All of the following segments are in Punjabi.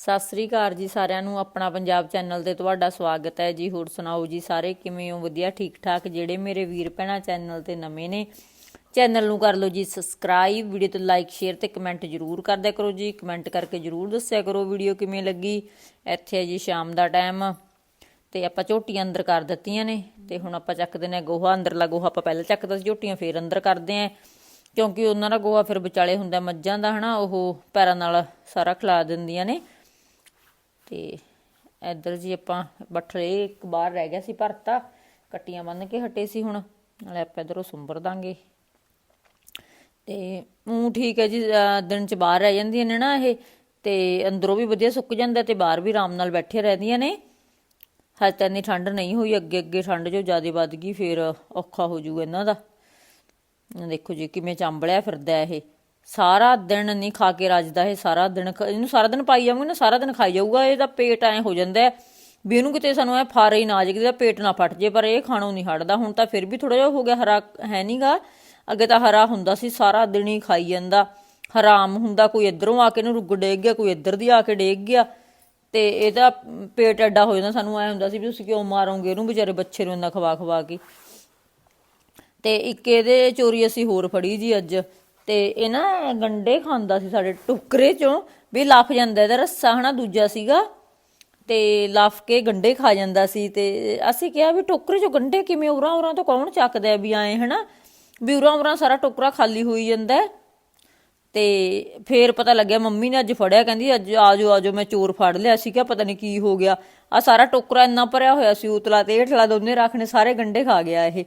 ਸਤਿ ਸ੍ਰੀ ਅਕਾਲ ਜੀ ਸਾਰਿਆਂ ਨੂੰ, ਆਪਣਾ ਪੰਜਾਬ ਚੈਨਲ ਤੇ ਤੁਹਾਡਾ ਸਵਾਗਤ ਹੈ ਜੀ। ਹੋਰ ਸੁਣਾਓ ਜੀ ਸਾਰੇ, ਕਿਵੇਂ ਹੋ? ਵਧੀਆ ਠੀਕ ਠਾਕ ਜਿਹੜੇ ਮੇਰੇ ਵੀਰ ਭੈਣਾਂ ਚੈਨਲ ਤੇ ਨਵੇਂ ਨੇ, ਚੈਨਲ ਨੂੰ ਕਰ ਲਓ ਜੀ ਸਬਸਕ੍ਰਾਈਬ। ਵੀਡੀਓ ਤੇ ਲਾਈਕ, ਸ਼ੇਅਰ ਤੇ ਕਮੈਂਟ ਜਰੂਰ ਕਰਦਿਆ ਕਰੋ ਜੀ। ਕਮੈਂਟ ਕਰਕੇ ਜਰੂਰ ਦੱਸਿਆ ਕਰੋ ਵੀਡੀਓ ਕਿਵੇਂ ਲੱਗੀ। ਇੱਥੇ ਹੈ ਜੀ ਸ਼ਾਮ ਦਾ ਟਾਈਮ ਤੇ ਆਪਾਂ ਝੋਟੀਆਂ ਅੰਦਰ ਕਰ ਦਿੱਤੀਆਂ ਨੇ ਤੇ ਹੁਣ ਆਪਾਂ ਚੱਕਦੇ ਨੇ ਗੋਹਾ। ਅੰਦਰਲਾ ਗੋਹਾ ਆਪਾਂ ਪਹਿਲਾਂ ਚੱਕਦਾ ਸੀ, ਝੋਟੀਆਂ ਫੇਰ ਅੰਦਰ ਕਰਦੇ ਆਂ ਕਿਉਂਕਿ ਉਹਨਾਂ ਦਾ ਗੋਹਾ ਫਿਰ ਵਿਚਾਲੇ ਹੁੰਦਾ ਮੱਝਾਂ ਦਾ ਹਨਾ, ਉਹ ਪੈਰਾਂ ਨਾਲ ਸਾਰਾ ਖਿਲਾ ਦਿੰਦੀਆਂ ਨੇ। ਤੇ ਇੱਧਰ ਜੀ ਆਪਾਂ ਬਠਲੇ ਇੱਕ ਬਾਹਰ ਰਹਿ ਗਿਆ ਸੀ ਭਰਤਾ, ਕੱਟੀਆਂ ਬੰਨ ਕੇ ਹਟੇ ਸੀ ਹੁਣ, ਨਾਲੇ ਆਪਾਂ ਇਧਰੋਂ ਸੁੰਬਰ ਦਾਂਗੇ। ਤੇ ਉਹ ਠੀਕ ਹੈ ਜੀ ਦਿਨ ਚ ਬਾਹਰ ਰਹਿ ਜਾਂਦੀਆਂ ਨੇ ਨਾ ਇਹ, ਤੇ ਅੰਦਰੋਂ ਵੀ ਵਧੀਆ ਸੁੱਕ ਜਾਂਦਾ ਤੇ ਬਾਹਰ ਵੀ ਆਰਾਮ ਨਾਲ ਬੈਠੇ ਰਹਿੰਦੀਆਂ ਨੇ। ਹਜੇ ਤਾਂ ਇੰਨੀ ਠੰਡ ਨਹੀਂ ਹੋਈ, ਅੱਗੇ ਅੱਗੇ ਠੰਡ ਜੋ ਜ਼ਿਆਦਾ ਵੱਧ ਗਈ, ਫਿਰ ਔਖਾ ਹੋ ਜਾਊਗਾ ਇਹਨਾਂ ਦਾ। ਦੇਖੋ ਜੀ, ਕਿਵੇਂ ਚੰਬਲਿਆ ਫਿਰਦਾ ਇਹ। ਸਾਰਾ ਦਿਨ ਨਹੀਂ ਖਾ ਕੇ ਰੱਜਦਾ ਇਹ, ਸਾਰਾ ਦਿਨ ਇਹਨੂੰ ਸਾਰਾ ਦਿਨ ਪਾਈ ਜਾਵਾਂਗੇ ਨਾ, ਸਾਰਾ ਦਿਨ ਖਾਈ ਜਾਊਗਾ, ਇਹਦਾ ਪੇਟ ਐ ਹੋ ਜਾਂਦਾ ਵੀ ਇਹਨੂੰ ਕਿਤੇ ਸਾਨੂੰ ਐ ਫਾਰੇ ਹੀ ਨਾ ਜੇ ਕਿਤੇ ਪੇਟ ਨਾ ਫਟ ਜੇ ਪਰ ਇਹ ਖਾਣੋਂ ਨਹੀਂ ਹਟਦਾ। ਹੁਣ ਤਾਂ ਫਿਰ ਵੀ ਥੋੜਾ ਜਿਹਾ ਹੋ ਗਿਆ, ਹਰਾ ਹੈ ਨਹੀਂਗਾ ਅੱਗੇ ਤਾਂ ਹਰਾ ਹੁੰਦਾ ਸੀ, ਸਾਰਾ ਦਿਨ ਹੀ ਖਾਈ ਜਾਂਦਾ। ਹਰਾਮ ਹੁੰਦਾ, ਕੋਈ ਇਧਰੋਂ ਆ ਕੇ ਇਹਨੂੰ ਰੁੱਗ ਡੇਗ ਗਿਆ, ਕੋਈ ਇੱਧਰ ਦੀ ਆ ਕੇ ਡੇਗ ਗਿਆ। ਤੇ ਇਹਦਾ ਪੇਟ ਐਡਾ ਹੋ ਜਾਂਦਾ, ਸਾਨੂੰ ਐ ਹੁੰਦਾ ਸੀ ਵੀ ਤੁਸੀਂ ਕਿਉਂ ਮਾਰੋਗੇ ਇਹਨੂੰ, ਵਿਚਾਰੇ ਬੱਚੇ ਨੂੰ ਇੰਨਾ ਖਵਾ ਖਵਾ ਕੇ। ਤੇ ਇੱਕ ਇਹਦੇ ਚੋਰੀ ਅਸੀਂ ਹੋਰ ਫੜੀ ਜੀ ਅੱਜ। ਤੇ ਇਹ ਨਾ ਗੰਡੇ ਖਾਂਦਾ ਸੀ ਸਾਡੇ ਟੁਕਰੇ ਚੋਂ, ਵੀ ਲੱਫ ਜਾਂਦਾ ਇਹਦਾ ਰੱਸਾ ਹਨਾ ਦੂਜਾ ਸੀਗਾ। ਤੇ ਲੱਫ ਕੇ ਗੰਡੇ ਖਾ ਜਾਂਦਾ ਸੀ ਤੇ ਅਸੀਂ ਕਿਹਾ ਵੀ ਟੋਕਰੇ ਚੋਂ ਗੰਡੇ ਕਿਵੇਂ, ਉਰਾਂ ਉਰਾਂ ਤੋਂ ਕੌਣ ਚੱਕਦਾ ਹੈ ਵੀ ਆਏ ਹਨਾ? ਵੀ ਉਰਾਂ ਉਰਾਂ ਸਾਰਾ ਟੋਕਰਾ ਖਾਲੀ ਹੋਈ ਜਾਂਦਾ। ਤੇ ਫੇਰ ਪਤਾ ਲੱਗਿਆ ਮੰਮੀ ਨੇ ਅੱਜ ਫੜਿਆ, ਕਹਿੰਦੀ ਅੱਜ ਆਜੋ ਆਜੋ, ਮੈਂ ਚੋਰ ਫੜ ਲਿਆ। ਸੀ ਕਿ ਪਤਾ ਨਹੀਂ ਕੀ ਹੋ ਗਿਆ। ਆ ਸਾਰਾ ਟੋਕਰਾ ਇੰਨਾ ਭਰਿਆ ਹੋਇਆ ਸੀ, ਉਤਲਾ ਤੇ ਹੇਠਲਾ ਦੋਨੇ ਰੱਖਣੇ ਸਾਰੇ ਗੰਡੇ ਖਾ ਗਿਆ ਇਹ।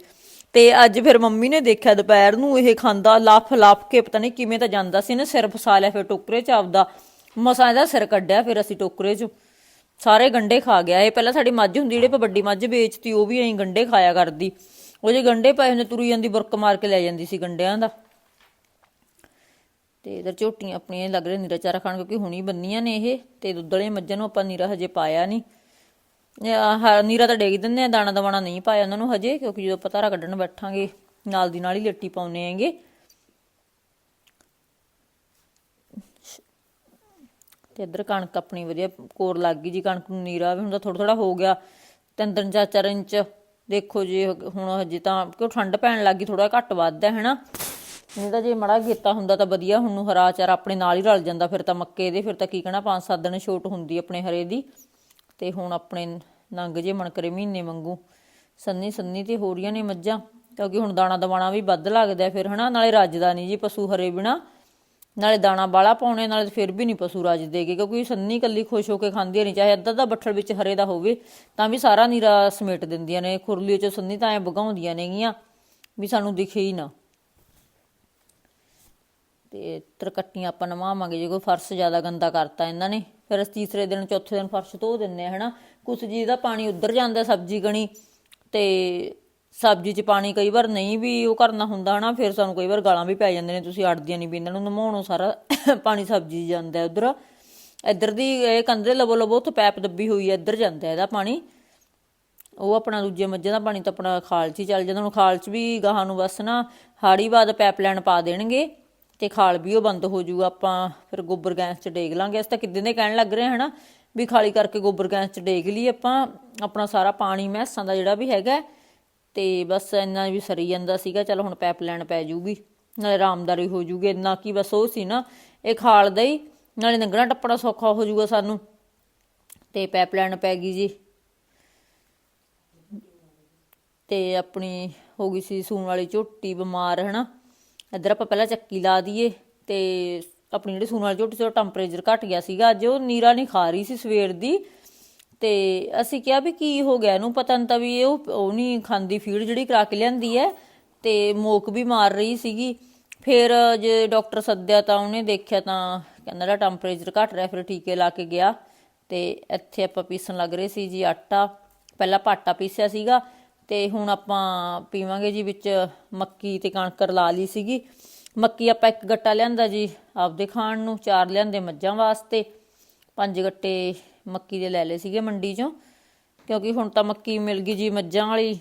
ਤੇ ਅੱਜ ਫਿਰ ਮੰਮੀ ਨੇ ਦੇਖਿਆ ਦੁਪਹਿਰ ਨੂੰ ਇਹ ਖਾਂਦਾ ਲੱਫ ਲੱਫ ਕੇ, ਪਤਾ ਨਹੀਂ ਕਿਵੇਂ ਤਾਂ ਜਾਂਦਾ ਸੀ ਨਾ, ਸਿਰ ਫਸਾ ਲਿਆ ਫਿਰ ਟੋਕਰੇ ਚ ਆਪਦਾ। ਮਸਾਂ ਇਹਦਾ ਸਿਰ ਕੱਢਿਆ ਫਿਰ ਅਸੀਂ ਟੋਕਰੇ ਚ। ਸਾਰੇ ਗੰਡੇ ਖਾ ਗਿਆ। ਇਹ ਪਹਿਲਾਂ ਸਾਡੀ ਮੱਝ ਹੁੰਦੀ, ਜਿਹੜੇ ਆਪਾਂ ਵੱਡੀ ਮੱਝ ਵੇਚਤੀ, ਉਹ ਵੀ ਐਂ ਗੰਡੇ ਖਾਇਆ ਕਰਦੀ। ਉਹ ਜੇ ਗੰਡੇ ਪਏ ਹੁੰਦੇ, ਤੁਰੀ ਜਾਂਦੀ, ਬੁਰਕ ਮਾਰ ਕੇ ਲੈ ਜਾਂਦੀ ਸੀ ਗੰਡਿਆਂ ਦਾ। ਤੇ ਇਧਰ ਝੋਟੀਆਂ ਆਪਣੀਆਂ ਲੱਗ ਰਿਹਾ ਨੀਰਾ ਚਾਰਾ ਖਾਣ, ਕਿਉਂਕਿ ਹੁਣੀ ਬੰਨੀਆਂ ਨੇ ਇਹ, ਤੇ ਦੁੱਧ ਵਾਲੀਆਂ ਮੱਝਾਂ ਨੂੰ ਆਪਾਂ ਨੀਰਾ ਹਜੇ ਪਾਇਆ ਨਹੀਂ ਆਹ ਨੀਰਾ ਤਾਂ ਡੇਗ ਦਿੰਦੇ ਆ, ਦਾਣਾ ਦਵਾਣਾ ਨਹੀਂ ਪਾਇਆ ਉਹਨਾਂ ਨੂੰ ਹਜੇ, ਕਿਉਂਕਿ ਜਦੋਂ ਪਤਾਰਾ ਕੱਢਣ ਬੈਠਾਂਗੇ, ਨਾਲ ਦੀ ਨਾਲ ਹੀ ਲੱਟੀ ਪਾਉਨੇ ਆਂਗੇ। ਤੇ ਇੱਧਰ ਕਣਕ ਆਪਣੀ ਵਧੀਆ, ਕੋਰ ਲੱਗ ਗਈ ਜੀ, ਕਣਕ ਨੂੰ ਨੀਰਾ ਵੀ ਹੁਣ ਤਾਂ ਥੋੜਾ ਥੋੜਾ ਹੋ ਗਿਆ। ਤਿੰਨ ਤਿੰਨ, ਚਾਰ ਚਾਰ ਇੰਚ, ਦੇਖੋ ਜੀ ਹੁਣ ਹਜੇ ਤਾਂ, ਕਿਉਂ ਠੰਡ ਪੈਣ ਲੱਗੀ ਥੋੜਾ ਘੱਟ ਵੱਧ ਹੈ, ਹਨਾ? ਨਹੀਂ ਤਾਂ ਜੇ ਮੜਾ ਗੇਤਾ ਹੁੰਦਾ ਤਾਂ ਵਧੀਆ, ਹੁਣ ਨੂੰ ਹਰਾ ਚਾਰ ਆਪਣੇ ਨਾਲ ਹੀ ਰਲ ਜਾਂਦਾ, ਫਿਰ ਤਾਂ ਮੱਕੇ ਦੇ, ਫਿਰ ਤਾਂ ਕੀ ਕਹਣਾ, ਪੰਜ ਸੱਤ ਦਿਨ ਛੋਟ ਹੁੰਦੀ ਆਪਣੇ ਹਰੇ ਦੀ। ਤੇ ਹੁਣ ਆਪਣੇ ਨੰਗ ਜੇ ਮਣਕਰੇ ਮਹੀਨੇ ਮੰਗੂ ਸੰਨੀ ਸੰਨੀ ਤੇ ਹੋ ਰਹੀਆਂ ਨੇ ਮੱਝਾਂ, ਕਿਉਂਕਿ ਹੁਣ ਦਾਣਾ ਦਵਾਣਾ ਵੀ ਵੱਧ ਲੱਗਦਾ ਫਿਰ, ਹਨਾ? ਨਾਲੇ ਰੱਜਦਾ ਨਹੀਂ ਜੀ ਪਸ਼ੂ ਹਰੇ ਬਿਨਾ। ਨਾਲੇ ਦਾਣਾ ਬਾਲਾ ਪਾਉਣੇ, ਨਾਲੇ ਫਿਰ ਵੀ ਨਹੀਂ ਪਸ਼ੂ ਰੱਜਦੇਗੇ ਕਿਉਂਕਿ ਸੰਨੀ ਕੱਲੀ ਖੁਸ਼ ਹੋ ਕੇ ਖਾਂਦੀ ਨਹੀਂ ਚਾਹੇ ਅੱਧਾ ਦਾ ਬੱਠਲ ਵਿੱਚ ਹਰੇ ਦਾ ਹੋਵੇ, ਤਾਂ ਵੀ ਸਾਰਾ ਨੀਰਾ ਸਮੇਟ ਦਿੰਦੀਆਂ ਨੇ। ਖੁਰਲੀ ਚ ਸੰਨੀ ਤਾਂ ਐ ਭਗਾਉਂਦੀਆਂ ਨੇਗੀਆਂ ਵੀ ਸਾਨੂੰ ਦਿਖੇ ਹੀ ਨਾ। ਤੇ ਤਰਕੱਟੀਆਂ ਆਪਾਂ ਨਵਾਵਾਂਗੇ, ਜੇ ਕੋਈ ਫਰਸ਼ ਜ਼ਿਆਦਾ ਗੰਦਾ ਕਰਤਾ ਇਹਨਾਂ ਨੇ। ਫਿਰ ਅਸੀਂ ਤੀਸਰੇ ਦਿਨ, ਚੌਥੇ ਦਿਨ ਫਰਸ਼ ਧੋ ਦਿੰਨੇ ਆ, ਹਨਾ। ਕੁਛ ਚੀਜ਼ ਦਾ ਪਾਣੀ ਉੱਧਰ ਜਾਂਦਾ ਸਬਜ਼ੀ ਗਣੀ ਤੇ ਸਬਜ਼ੀ 'ਚ ਪਾਣੀ ਕਈ ਵਾਰ ਨਹੀਂ ਵੀ ਉਹ ਕਰਨਾ ਹੁੰਦਾ, ਹਨਾ। ਫਿਰ ਸਾਨੂੰ ਕਈ ਵਾਰ ਗਾਲਾਂ ਵੀ ਪੈ ਜਾਂਦੇ ਨੇ, ਤੁਸੀਂ ਅੜਦੀਆਂ ਨਹੀਂ ਵੀ ਇਹਨਾਂ ਨੂੰ ਨਮਾਉਣੋਂ ਸਾਰਾ ਪਾਣੀ ਸਬਜ਼ੀ 'ਚ ਜਾਂਦਾ ਉਧਰ। ਇੱਧਰ ਦੀ ਇਹ ਕੰਧੇ ਲਵੋ ਲਵੋ ਉੱਥੇ ਪੈਪ ਦੱਬੀ ਹੋਈ ਹੈ, ਇੱਧਰ ਜਾਂਦਾ ਇਹਦਾ ਪਾਣੀ। ਉਹ ਆਪਣਾ ਦੂਜੇ ਮੱਝਾਂ ਦਾ ਪਾਣੀ ਤਾਂ ਆਪਣਾ ਖਾਲ 'ਚ ਹੀ ਚੱਲ ਜਾਂਦਾ, ਹੁਣ ਖਾਲ 'ਚ ਵੀ ਗਾਹਾਂ ਨੂੰ ਬਸ ਨਾ ਹਾੜੀ ਬਾਅਦ ਪਾਈਪਲਾਈਨ ਪਾ ਦੇਣਗੇ। ਤੇ ਖਾਲ ਵੀ ਉਹ ਬੰਦ ਹੋ ਜਾਊਗਾ ਆਪਾਂ ਫਿਰ ਗੋਬਰ ਗੈਸ 'ਚ ਡੇਗ ਲਾਂਗੇ। ਅਸੀਂ ਤਾਂ ਕਿੱਦਾਂ ਦੇ ਕਹਿਣ ਲੱਗ ਰਹੇ ਹਨਾ ਵੀ ਖਾਲੀ ਕਰਕੇ ਗੋਬਰ ਗੈਸ 'ਚ ਡੇਗ ਲਈ ਆਪਾਂ, ਆਪਣਾ ਸਾਰਾ ਪਾਣੀ ਮਹਿਸਾਂ ਦਾ ਜਿਹੜਾ ਵੀ ਹੈਗਾ। ਤੇ ਬਸ ਇੰਨਾ ਵੀ ਸਰੀ ਜਾਂਦਾ ਸੀਗਾ, ਚਲ ਹੁਣ ਪਾਈਪਲਾਈਨ ਪੈ ਜਾਊਗੀ ਨਾਲੇ ਆਰਾਮਦਾਰੀ ਹੋ ਜੂਗੀ, ਇੰਨਾ ਕੀ ਬਸ ਉਹ ਸੀ ਨਾ, ਇਹ ਖਾਲ ਦਾ ਹੀ, ਨਾਲੇ ਲੰਘਣਾ ਟੱਪਣਾ ਸੌਖਾ ਹੋ ਜਾਊਗਾ ਸਾਨੂੰ। ਤੇ ਪਾਈਪਲਾਈਨ ਪੈ ਗਈ ਜੀ। ਤੇ ਆਪਣੀ ਹੋ ਗਈ ਸੀ ਸੂਣ ਵਾਲੀ ਝੋਟੀ ਬਿਮਾਰ ਹਨਾ। ਇੱਧਰ ਆਪਾਂ ਪਹਿਲਾਂ ਚੱਕੀ ਲਾ ਦਈਏ ਤੇ ਆਪਣੀ ਜਿਹੜੀ ਸੂਣ ਵਾਲੀ ਝੋਟੀ ਸੀ ਟੈਂਪਰੇਚਰ ਘਟ ਗਿਆ ਸੀਗਾ। ਅੱਜ ਉਹ ਨੀਰਾ ਨਹੀਂ ਖਾ ਰਹੀ ਸੀ ਸਵੇਰ ਦੀ। ਤੇ ਅਸੀਂ ਕਿਹਾ ਵੀ ਕੀ ਹੋ ਗਿਆ ਇਹਨੂੰ? ਪਤਾ ਨਹੀਂ ਤਾਂ ਵੀ ਇਹ ਉਹ ਉਹ ਨਹੀਂ ਖਾਂਦੀ ਫੀਡ ਜਿਹੜੀ ਕਰਾ ਕੇ ਲਿਆਂਦੀ ਹੈ ਤੇ ਮੋਕ ਵੀ ਮਾਰ ਰਹੀ ਸੀਗੀ। ਫਿਰ ਜੇ ਡਾਕਟਰ ਸੱਦਿਆ ਤਾਂ ਉਹਨੇ ਦੇਖਿਆ ਤਾਂ ਕਹਿੰਦਾ ਦਾ ਟੈਂਪਰੇਚਰ ਘਟ ਰਿਹਾ, ਫਿਰ ਟੀਕੇ ਲਾ ਕੇ ਗਿਆ। ਤੇ ਇੱਥੇ ਆਪਾਂ ਪੀਸਣ ਲੱਗ ਰਹੇ ਸੀ ਜੀ ਆਟਾ। ਪਹਿਲਾਂ ਪਾਟਾ ਪੀਸਿਆ ਸੀਗਾ ਤੇ ਹੁਣ ਆਪਾਂ ਪੀਵਾਂਗੇ ਜੀ ਵਿੱਚ ਮੱਕੀ ਤੇ ਕਣਕ ਰਲਾ ਲਈ ਸੀਗੀ। ਮੱਕੀ ਆਪਾਂ ਇੱਕ ਗੱਟਾ ਲਿਆਂਦਾ ਜੀ ਆਪਦੇ ਖਾਣ ਨੂੰ, ਚਾਰ ਲਿਆਂਦੇ ਮੱਝਾਂ ਵਾਸਤੇ। ਪੰਜ ਗੱਟੇ ਮੱਕੀ ਦੇ ਲੈ ਲਏ ਸੀਗੇ ਮੰਡੀ ਚੋਂ। ਕਿਉਂਕਿ ਹੁਣ ਤਾਂ ਮੱਕੀ ਮਿਲ ਗਈ ਜੀ ਮੱਝਾਂ ਵਾਲੀ।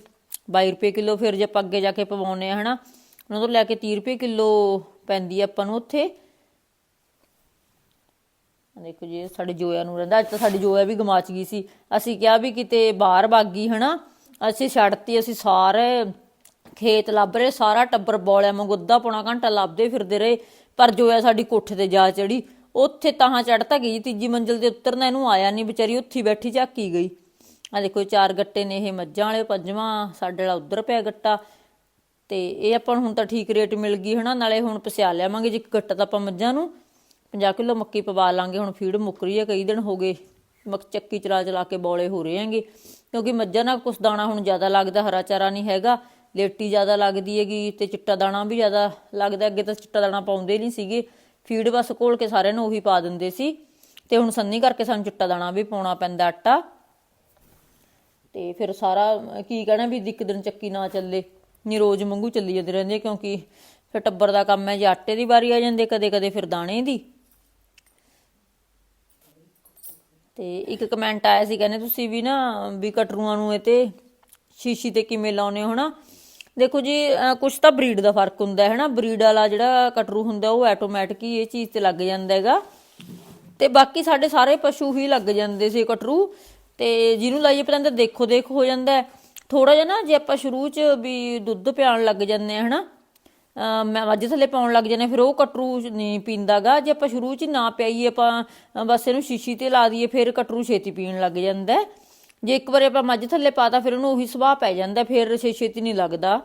22 ਰੁਪਏ ਕਿਲੋ ਫਿਰ ਜੇ ਆਪਾਂ ਅੱਗੇ ਜਾ ਕੇ ਪਵਾਉਨੇ ਆ ਹਨਾ। ਉਹਨਾਂ ਤੋਂ ਲੈ ਕੇ 30 ਰੁਪਏ ਕਿਲੋ ਪੈਂਦੀ ਆ ਆਪਾਂ ਨੂੰ ਉੱਥੇ। ਦੇਖੋ ਜੀ ਸਾਡੇ ਜੋਇਆ ਨੂੰ ਰਹਿੰਦਾ। ਅੱਜ ਤਾਂ ਸਾਡੀ ਜੋਇਆ ਵੀ ਗਮਾਚ ਗਈ ਸੀ। ਅਸੀਂ ਕਿਹਾ ਵੀ ਕਿਤੇ ਬਾਹਰ ਭੱਗ ਗਈ, ਹਨਾ। ਅਸੀਂ ਛੱਡਤੀ, ਅਸੀਂ ਸਾਰੇ ਖੇਤ ਲੱਭ ਰਹੇ, ਸਾਰਾ ਟੱਬਰ ਬੋਲਿਆ ਵਾਂਗੂ ਅੱਧਾ ਪੌਣਾ ਘੰਟਾ ਲੱਭਦੇ ਫਿਰਦੇ ਰਹੇ, ਪਰ ਜੋ ਹੈ ਸਾਡੀ ਕੋਠੇ ਤੇ ਜਾ ਚੜੀ। ਉੱਥੇ ਤਾਂ ਚੜਤਾ ਗਈ ਤੀਜੀ ਮੰਜ਼ਿਲ ਤੇ ਉਤਰਨਾ ਇਹਨੂੰ ਆਇਆ ਨਹੀਂ ਵਿਚਾਰੀ ਉੱਥੀ ਬੈਠੀ ਝਾਕੀ ਗਈ। ਆ ਦੇਖੋ ਚਾਰ ਗੱਟੇ ਨੇ ਇਹ ਮੱਝਾਂ ਵਾਲੇ, ਪੰਜਵਾਂ ਸਾਡੇ ਵਾਲਾ ਉਧਰ ਪਿਆ ਗੱਟਾ। ਤੇ ਇਹ ਆਪਾਂ ਨੂੰ ਹੁਣ ਤਾਂ ਠੀਕ ਰੇਟ ਮਿਲ ਗਈ ਹਨਾ, ਨਾਲੇ ਹੁਣ ਪਸਿਆ ਲਿਆਵਾਂਗੇ ਜੇ ਇੱਕ ਗੱਟਾ ਤਾਂ ਆਪਾਂ ਮੱਝਾਂ ਨੂੰ। 50 ਕਿਲੋ ਮੱਕੀ ਪਵਾ ਲਾਂਗੇ, ਹੁਣ ਫੀਡ ਮੁੱਕ ਰਹੀ ਹੈ, ਕਈ ਦਿਨ ਹੋ ਗਏ। ਮਕ ਚੱਕੀ ਚਲਾ ਚਲਾ ਕੇ ਬੋਲੇ ਹੋ ਰਹੇ ਹੈਗੇ। ਕਿਉਂਕਿ ਮੱਝਾਂ ਨਾਲ ਕੁਛ ਦਾਣਾ ਹੁਣ ਜ਼ਿਆਦਾ ਲੱਗਦਾ, ਹਰਾ ਚਾਰਾ ਨਹੀਂ ਹੈਗਾ। ਲੇਟੀ ਜ਼ਿਆਦਾ ਲੱਗਦੀ ਹੈਗੀ ਤੇ ਚਿੱਟਾ ਦਾਣਾ ਵੀ ਜ਼ਿਆਦਾ ਲੱਗਦਾ, ਅੱਗੇ ਤਾਂ ਚਿੱਟਾ ਦਾਣਾ ਪਾਉਂਦੇ ਨਹੀਂ ਸੀਗੇ। ਫੀਡ ਬਸ ਘੋਲ ਕੇ ਸਾਰਿਆਂ ਨੂੰ ਉਹੀ ਪਾ ਦਿੰਦੇ ਸੀ। ਤੇ ਹੁਣ ਸੰਨੀ ਕਰਕੇ ਸਾਨੂੰ ਚਿੱਟਾ ਦਾਣਾ ਵੀ ਪਾਉਣਾ ਪੈਂਦਾ ਆਟਾ। ਤੇ ਫਿਰ ਸਾਰਾ, ਕੀ ਕਹਿਣਾ ਵੀ ਇੱਕ ਦਿਨ ਚੱਕੀ ਨਾ ਚੱਲੇ। ਨੀ ਰੋਜ਼ ਮੰਗੂ ਚੱਲੀ ਜਾਂਦੇ ਰਹਿੰਦੇ ਕਿਉਂਕਿ ਫਿਰ ਟੱਬਰ ਦਾ ਕੰਮ ਹੈ ਜੇ ਆਟੇ ਦੀ ਵਾਰੀ ਆ ਜਾਂਦੇ ਕਦੇ ਕਦੇ ਫਿਰ ਦਾਣੇ ਦੀ। ਤੇ ਇੱਕ ਕਮੈਂਟ ਆਇਆ ਸੀ, ਕਹਿੰਦੇ ਤੁਸੀਂ ਵੀ ਨਾ ਵੀ ਕਟਰੂਆਂ ਨੂੰ ਇਹ ਤੇ ਸ਼ੀਸ਼ੀ ਤੇ ਕਿਵੇਂ ਲਾਉਨੇ ਹੋ ਨਾ? ਦੇਖੋ ਜੀ ਕੁਝ ਤਾਂ ਬਰੀਡ ਦਾ ਫ਼ਰਕ ਹੁੰਦਾ ਹੈ ਨਾ ਬਰੀਡ ਵਾਲਾ ਜਿਹੜਾ ਕਟਰੂ ਹੁੰਦਾ, ਉਹ ਆਟੋਮੈਟਿਕ ਹੀ ਇਹ ਚੀਜ਼ ਤੇ ਲੱਗ ਜਾਂਦਾ ਹੈਗਾ। ਤੇ ਬਾਕੀ ਸਾਡੇ ਸਾਰੇ ਪਸ਼ੂ ਹੀ ਲੱਗ ਜਾਂਦੇ ਸੀ ਕਟਰੂ, ਤੇ ਜਿਹਨੂੰ ਲਾਈਏ ਪਤੰਦਰ ਦੇਖੋ ਦੇਖ ਹੋ ਜਾਂਦਾ। ਥੋੜਾ ਜਿਹਾ ਨਾ ਜੇ ਆਪਾਂ ਸ਼ੁਰੂ ਚ ਵੀ ਦੁੱਧ ਪਿਆਣ ਲੱਗ ਜਾਂਦੇ ਆ, ਹਨਾ? ਮੈਂ ਮੱਝ ਥੱਲੇ ਪਾਉਣ ਲੱਗ ਜਾਂਦੇ ਫਿਰ ਉਹ ਕਟਰੂ ਨਹੀਂ ਪੀਂਦਾਗਾ। ਜੇ ਆਪਾਂ ਸ਼ੁਰੂ ਚ ਨਾ ਪਿਆਈਏ, ਆਪਾਂ ਬਸ ਇਹਨੂੰ ਸ਼ੀਸ਼ੀ ਤੇ ਲਾ ਦਈਏ, ਫਿਰ ਕਟਰੂ ਛੇਤੀ ਪੀਣ ਲੱਗ ਜਾਂਦਾ ਜੇ ਇੱਕ ਵਾਰੀ ਆਪਾਂ ਮੱਝ ਥੱਲੇ ਪਾਤਾ, ਫਿਰ ਉਹਨੂੰ ਉਹੀ ਸੁਭਾਅ ਪੈ ਜਾਂਦਾ, ਫਿਰ ਛੇ ਛੇਤੀ ਨਹੀਂ ਲੱਗਦਾ।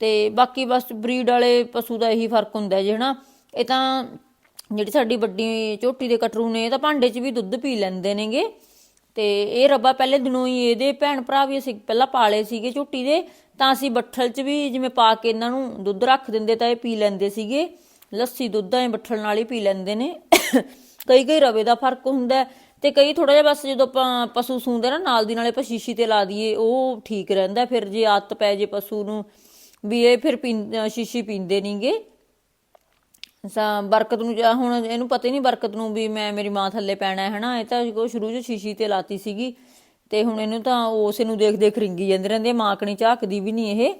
ਤੇ ਬਾਕੀ ਬਸ ਬਰੀਡ ਵਾਲੇ ਪਸ਼ੂ ਦਾ ਇਹੀ ਫ਼ਰਕ ਹੁੰਦਾ ਜੇ, ਹਨਾ। ਇਹ ਤਾਂ ਜਿਹੜੀ ਸਾਡੀ ਵੱਡੀ ਝੋਟੀ ਦੇ ਕਟਰੂ ਨੇ, ਇਹ ਤਾਂ ਭਾਂਡੇ 'ਚ ਵੀ ਦੁੱਧ ਪੀ ਲੈਂਦੇ ਨੇਗੇ। ਤੇ ਇਹ ਰੱਬਾ ਪਹਿਲੇ ਦਿਨੋਂ ਹੀ ਇਹਦੇ ਭੈਣ ਭਰਾ ਵੀ ਅਸੀਂ ਪਹਿਲਾਂ ਪਾਲੇ ਸੀਗੇ ਝੋਟੀ ਦੇ, ਤਾਂ ਅਸੀਂ ਬੱਠਲ 'ਚ ਵੀ ਜਿਵੇਂ ਪਾ ਕੇ ਇਹਨਾਂ ਨੂੰ ਦੁੱਧ ਰੱਖ ਦਿੰਦੇ ਤਾਂ ਇਹ ਪੀ ਲੈਂਦੇ ਸੀਗੇ। ਲੱਸੀ ਦੁੱਧ ਐ ਬੱਠਲ ਨਾਲ ਹੀ ਪੀ ਲੈਂਦੇ ਨੇ। ਕਈ ਕਈ ਰਵੇ ਦਾ ਫ਼ਰਕ ਹੁੰਦਾ ਹੈ ਤੇ ਕਈ ਥੋੜਾ ਜਿਹਾ ਬਸ ਜਦੋਂ ਆਪਾਂ ਪਸ਼ੂ ਸੂੰਦੇ ਨਾ, ਨਾਲ ਦੀ ਨਾਲੇ ਆਪਾਂ ਸ਼ੀਸ਼ੀ ਤੇ ਲਾ ਦਈਏ, ਉਹ ਠੀਕ ਰਹਿੰਦਾ ਫਿਰ ਜੇ ਆਦਤ ਪੈ ਜੇ ਪਸ਼ੂ ਨੂੰ, ਵੀ ਇਹ ਫਿਰ ਪੀਂ- ਸ਼ੀਸ਼ੀ ਪੀਂਦੇ ਨਹੀਂਗੇ ਸਾ ਬਰਕਤ ਨੂੰ ਜਾਂ ਹੁਣ ਇਹਨੂੰ ਪਤਾ ਹੀ ਨਹੀਂ ਬਰਕਤ ਨੂੰ ਵੀ ਮੈਂ ਮੇਰੀ ਮਾਂ ਥੱਲੇ ਪੈਣਾ ਹੈ, ਹਨਾ? ਇਹ ਤਾਂ ਉਹ ਸ਼ੁਰੂ ਚ ਸ਼ੀਸ਼ੀ ਤੇ ਲਾਤੀ ਸੀਗੀ ਤੇ ਹੁਣ ਇਹਨੂੰ ਤਾਂ ਉਸੇ ਨੂੰ ਦੇਖ ਦੇਖ ਰਿੰਗੀ ਜਾਂਦੀ ਰਹਿੰਦੇ ਹੈ ਮਾਕਣੀ ਝਾਕਦੀ ਵੀ ਨਹੀਂ ਇਹ।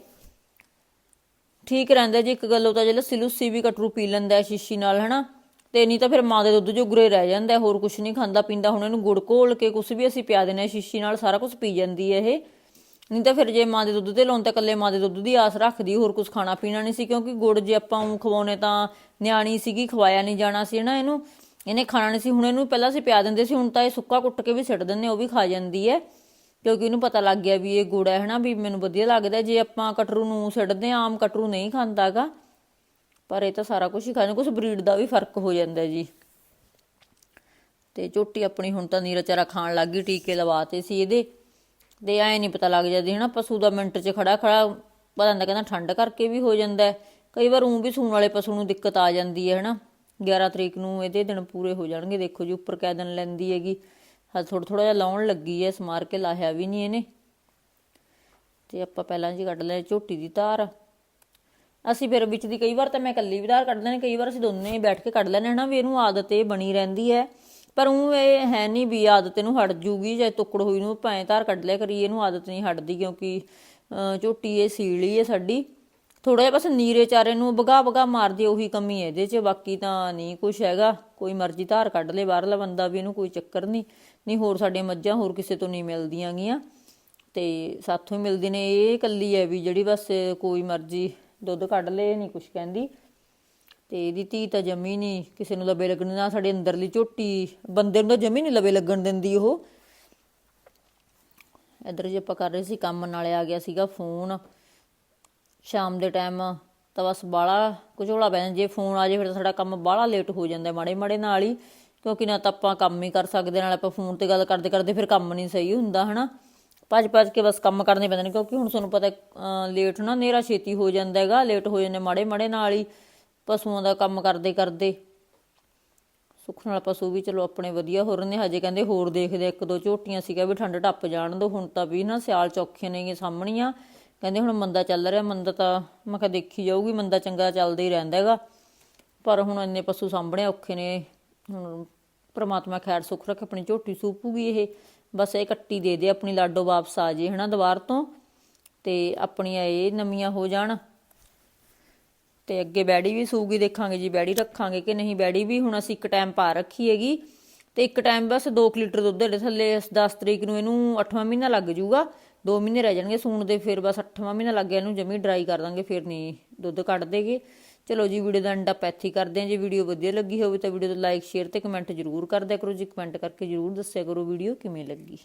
ਠੀਕ ਰਹਿੰਦਾ ਜੀ ਇੱਕ ਗੱਲੋਂ ਤਾਂ ਜੇ ਸਿਲੂਸੀ ਵੀ ਕਟਰੂ ਪੀ ਲੈਂਦਾ ਸ਼ੀਸ਼ੀ ਨਾਲ, ਹਨਾ? ਤੇ ਨਹੀਂ ਤਾਂ ਫਿਰ ਮਾਂ ਦੇ ਦੁੱਧ ਜੋਗਰੇ ਰਹਿ ਜਾਂਦਾ ਹੋਰ ਕੁਝ ਨਹੀਂ ਖਾਂਦਾ ਪੀਂਦਾ, ਹੁਣ ਇਹਨੂੰ ਗੁੜ ਘੋਲ ਕੇ ਕੁਝ ਵੀ ਅਸੀਂ ਪਿਆ ਦਿੰਦੇ ਹਾਂ, ਸ਼ੀਸ਼ੀ ਨਾਲ ਸਾਰਾ ਕੁਝ ਪੀ ਜਾਂਦੀ ਹੈ ਇਹ। ਨਹੀਂ ਤਾਂ ਫਿਰ ਜੇ ਮਾਂ ਦੇ ਦੁੱਧ ਤੇ ਲਾਉਣ ਤਾਂ ਇਕੱਲੇ ਮਾਂ ਦੇ ਦੁੱਧ ਦੀ ਆਸ ਰੱਖਦੀ ਹੋਰ ਕੁਝ ਖਾਣਾ ਪੀਣਾ ਨਹੀਂ ਸੀ ਕਿਉਂਕਿ ਗੁੜ ਜੇ ਆਪਾਂ ਉਹ ਖਵਾਉਨੇ ਤਾਂ ਨਿਆਣੀ ਸੀਗੀ ਖਵਾਇਆ ਨਹੀਂ ਜਾਣਾ ਸੀ ਨਾ ਇਹਨੂੰ। ਇਹਨੇ ਖਾਣਾ ਨਹੀਂ ਸੀ ਹੁਣ ਇਹਨੂੰ ਪਹਿਲਾਂ ਅਸੀਂ ਪਿਆ ਦਿੰਦੇ ਸੀ ਹੁਣ ਤਾਂ ਇਹ ਸੁੱਕਾ ਕੁੱਟ ਕੇ ਵੀ ਸਿੱਟ ਦਿੰਦੇ ਉਹ ਵੀ ਖਾ ਜਾਂਦੀ ਹੈ। ਕਿਉਂਕਿ ਇਹਨੂੰ ਪਤਾ ਲੱਗ ਗਿਆ ਵੀ ਇਹ ਗੁੜ ਹੈ ਹਨਾ ਵੀ ਮੈਨੂੰ ਵਧੀਆ ਲੱਗਦਾ ਜੇ ਆਪਾਂ ਕਟਰੂ ਨੂੰ ਸਿੱਟਦੇ ਹਾਂ, ਆਮ ਕਟਰੂ ਨਹੀਂ ਖਾਂਦਾਗਾ। ਪਰ ਇਹ ਤਾਂ ਸਾਰਾ ਕੁਝ ਹੀ ਖਾਂਦੇ ਕੁਝ ਬਰੀਡ ਦਾ ਵੀ ਫ਼ਰਕ ਹੋ ਜਾਂਦਾ ਜੀ। ਤੇ ਝੋਟੀ ਆਪਣੀ ਹੁਣ ਤਾਂ ਨੀਰਾ ਚਾਰਾ ਖਾਣ ਲੱਗ ਗਈ ਟੀਕੇ ਲਵਾਤੇ ਸੀ ਇਹਦੇ। ਤੇ ਐ ਨਹੀਂ ਪਤਾ ਲੱਗ ਜਾਂਦੀ, ਹਨਾ, ਪਸ਼ੂ ਦਾ ਮਿੰਟ 'ਚ ਖੜਾ ਖੜਾ ਪਤਾ ਨਹੀਂ ਕਹਿੰਦਾ ਠੰਡ ਕਰਕੇ ਵੀ ਹੋ ਜਾਂਦਾ ਕਈ ਵਾਰ ਉਂ ਵੀ ਸੂਣ ਵਾਲੇ ਪਸ਼ੂ ਨੂੰ ਦਿੱਕਤ ਆ ਜਾਂਦੀ ਹੈ, ਹਨਾ। 11 ਤਰੀਕ ਨੂੰ ਇਹਦੇ ਦਿਨ ਪੂਰੇ ਹੋ ਜਾਣਗੇ, ਦੇਖੋ ਜੀ, ਉੱਪਰ ਕੈ ਦਿਨ ਲੈਂਦੀ ਹੈਗੀ। ਹਾਂ ਥੋੜਾ ਥੋੜਾ ਜਿਹਾ ਲਾਉਣ ਲੱਗੀ ਹੈ, ਸਮਾਰ ਕੇ ਲਾਹਿਆ ਵੀ ਨਹੀਂ ਇਹਨੇ। ਤੇ ਆਪਾਂ ਪਹਿਲਾਂ ਜੀ ਕੱਢ ਲੈ ਝੋਟੀ ਦੀ ਧਾਰ। ਅਸੀਂ ਫਿਰ ਵਿੱਚ ਦੀ ਕਈ ਵਾਰ ਤਾਂ ਮੈਂ ਇਕੱਲੀ ਵੀ ਧਾਰ ਕੱਢ ਲੈਣੀ ਕਈ ਵਾਰ ਅਸੀਂ ਦੋਨੇ ਬੈਠ ਕੇ ਕੱਢ ਲੈਣੇ ਹਨਾ, ਵੀ ਇਹਨੂੰ ਆਦਤ ਇਹ ਬਣੀ ਰਹਿੰਦੀ ਹੈ। ਪਰ ਉਹ ਇਹ ਹੈ ਨਹੀਂ ਵੀ ਆਦਤ ਇਹਨੂੰ ਹਟ ਜੂਗੀ ਜੇ ਤੁੱਕੜ ਹੋਈ ਨੂੰ ਭਾਵੇਂ ਧਾਰ ਕੱਢ ਲਿਆ ਕਰੀ ਇਹਨੂੰ ਆਦਤ ਨਹੀਂ ਹਟਦੀ ਕਿਉਂਕਿ ਅਹ, ਝੋਟੀ ਇਹ ਸੀਲੀ ਹੈ ਸਾਡੀ। ਥੋੜਾ ਜਿਹਾ ਬਸ ਨੀਰੇ ਚਾਰੇ ਨੂੰ ਵਗਾ ਵਗਾ ਮਾਰਦੀ ਉਹੀ ਕਮੀ ਹੈ ਇਹਦੇ 'ਚ। ਬਾਕੀ ਤਾਂ ਨਹੀਂ ਕੁਝ ਹੈਗਾ। ਕੋਈ ਮਰਜ਼ੀ ਧਾਰ ਕੱਢ ਲੇ ਬਾਹਰਲਾ ਬੰਦਾ ਵੀ ਇਹਨੂੰ ਕੋਈ ਚੱਕਰ ਨਹੀਂ। ਨਹੀਂ ਹੋਰ ਸਾਡੀਆਂ ਮੱਝਾਂ ਹੋਰ ਕਿਸੇ ਤੋਂ ਨਹੀਂ ਮਿਲਦੀਆਂ ਗੀਆਂ। ਤੇ ਸਾਥੋਂ ਹੀ ਮਿਲਦੀ ਨੇ ਇਹ ਇਕੱਲੀ ਹੈ ਵੀ ਜਿਹੜੀ ਬਸ ਕੋਈ ਮਰਜ਼ੀ ਦੁੱਧ ਕੱਢ ਲੇ ਨਹੀਂ ਕੁਝ ਕਹਿੰਦੀ। ਤੇ ਇਹਦੀ ਧੀ ਤਾਂ ਜਮੀ ਨਹੀਂ, ਕਿਸੇ ਨੂੰ ਲਵੇ ਲੱਗਣ, ਨਾ ਸਾਡੇ ਅੰਦਰਲੀ ਝੋਟੀ, ਬੰਦੇ ਨੂੰ ਤਾਂ ਜਮੀ ਨਹੀਂ ਲਵੇ ਲੱਗਣ ਦਿੰਦੀ ਉਹ। ਇਧਰ ਜੇ ਆਪਾਂ ਕਰ ਰਹੇ ਸੀ ਕੰਮ, ਨਾਲੇ ਆ ਗਿਆ ਸੀਗਾ ਫੋਨ। ਸ਼ਾਮ ਦੇ ਟਾਈਮ ਤਾਂ ਬਸ ਬਾਲਾ ਕੁਝੋਲਾ ਪੈ ਜੇ ਫੋਨ ਆ ਜੇ ਫਿਰ ਤਾਂ ਸਾਡਾ ਕੰਮ ਬਾਲਾ ਲੇਟ ਹੋ ਜਾਂਦਾ ਮਾੜੇ ਮਾੜੇ ਨਾਲ ਹੀ, ਕਿਉਂਕਿ ਨਾ ਤਾਂ ਆਪਾਂ ਕੰਮ ਹੀ ਕਰ ਸਕਦੇ, ਨਾਲ ਆਪਾਂ ਫੋਨ ਤੇ ਗੱਲ ਕਰਦੇ ਕਰਦੇ ਫਿਰ ਕੰਮ ਨਹੀਂ ਸਹੀ ਹੁੰਦਾ, ਹਨਾ। ਭੱਜ ਭੱਜ ਕੇ ਬਸ ਕੰਮ ਕਰਨੇ ਪੈਂਦੇ ਨੇ, ਕਿਉਂਕਿ ਹੁਣ ਤੁਹਾਨੂੰ ਪਤਾ ਲੇਟ ਨਾ ਨੇਰਾ ਛੇਤੀ ਹੋ ਜਾਂਦਾ ਹੈਗਾ ਲੇਟ ਹੋ ਜਾਂਦੇ ਮਾੜੇ ਮਾੜੇ ਨਾਲ ਹੀ। ਪਸ਼ੂਆਂ ਦਾ ਕੰਮ ਕਰਦੇ ਕਰਦੇ। ਸੁੱਖ ਨਾਲ ਪਸ਼ੂ ਵੀ ਚਲੋ ਆਪਣੇ ਵਧੀਆ ਹੋ ਰਹੇ ਨੇ। ਹਜੇ ਕਹਿੰਦੇ ਹੋਰ ਦੇਖਦੇ ਇੱਕ ਦੋ ਝੋਟੀਆਂ ਸੀਗਾ ਵੀ ਠੰਡ ਟੱਪ ਜਾਣ ਦੋ। ਹੁਣ ਤਾਂ ਵੀ ਨਾ ਸਿਆਲ ਚੌਖੀਆਂ ਨੇਗੀਆਂ ਸਾਹਮਣੀਆਂ। ਕਹਿੰਦੇ ਹੁਣ ਮੰਦਾ ਚੱਲ ਰਿਹਾ, ਮੰਦਾ ਤਾਂ ਮੈਂ ਕਿਹਾ ਦੇਖੀ ਜਾਊਗੀ, ਮੰਦਾ ਚੰਗਾ ਚੱਲਦਾ ਹੀ ਰਹਿੰਦਾ ਹੈਗਾ। ਪਰ ਹੁਣ ਇੰਨੇ ਪਸ਼ੂ ਸਾਹਮਣੇ ਔਖੇ ਨੇ। ਹੁਣ ਪ੍ਰਮਾਤਮਾ ਖੈਰ ਸੁੱਖ ਰੱਖੇ, ਆਪਣੀ ਝੋਟੀ ਸੂਪੂਗੀ ਇਹ। ਬਸ ਇਹ ਕੱਟੀ ਦੇ ਦੇ, ਆਪਣੀ ਲਾਡੋ ਵਾਪਸ ਆ ਜੇ ਹਨਾ ਦੁਬਾਰ ਤੋਂ। ਤੇ ਆਪਣੀਆਂ ਇਹ ਨਵੀਆਂ ਹੋ ਜਾਣ। ਤੇ ਅੱਗੇ ਬੈੜੀ ਵੀ ਸੂਗੀ ਦੇਖਾਂਗੇ ਜੀ, ਬੈੜੀ ਰੱਖਾਂਗੇ ਕਿ ਨਹੀਂ? ਬੈੜੀ ਵੀ ਹੁਣ ਅਸੀਂ ਇੱਕ ਟਾਈਮ ਪਾ ਰੱਖੀ ਹੈਗੀ ਤੇ ਇੱਕ ਟਾਈਮ ਬਸ 2 ਲੀਟਰ ਦੁੱਧ ਦੇ ਥੱਲੇ 10 ਤਰੀਕ ਨੂੰ ਇਹਨੂੰ 8ਵਾਂ ਮਹੀਨਾ ਲੱਗ ਜਾਊਗਾ। 2 ਮਹੀਨੇ ਰਹਿ ਜਾਣਗੇ ਸੂਣ ਦੇ, ਫਿਰ ਬਸ 8ਵਾਂ ਮਹੀਨਾ ਲੱਗ ਗਿਆ, ਇਹਨੂੰ ਜਮੀ ਡਰਾਈ ਕਰ ਦਾਂਗੇ, ਫਿਰ ਨਹੀਂ ਦੁੱਧ ਕੱਢ ਦੇਗੇ। ਚਲੋ ਜੀ, ਵੀਡੀਓ ਦਾ ਐਂਡ ਅਪ ਕਰਦੇ ਹਾਂ। ਜੇ ਵੀਡੀਓ ਵਧੀਆ ਲੱਗੀ ਹੋਵੇ ਤਾਂ ਵੀਡੀਓ ਨੂੰ ਲਾਈਕ ਸ਼ੇਅਰ ਤੇ ਕਮੈਂਟ ਜ਼ਰੂਰ ਕਰਦਿਆ ਕਰੋ। ਜੀ ਕਮੈਂਟ ਕਰਕੇ ਜ਼ਰੂਰ ਦੱਸਿਆ ਕਰੋ ਵੀਡੀਓ ਕਿਵੇਂ ਲੱਗੀ।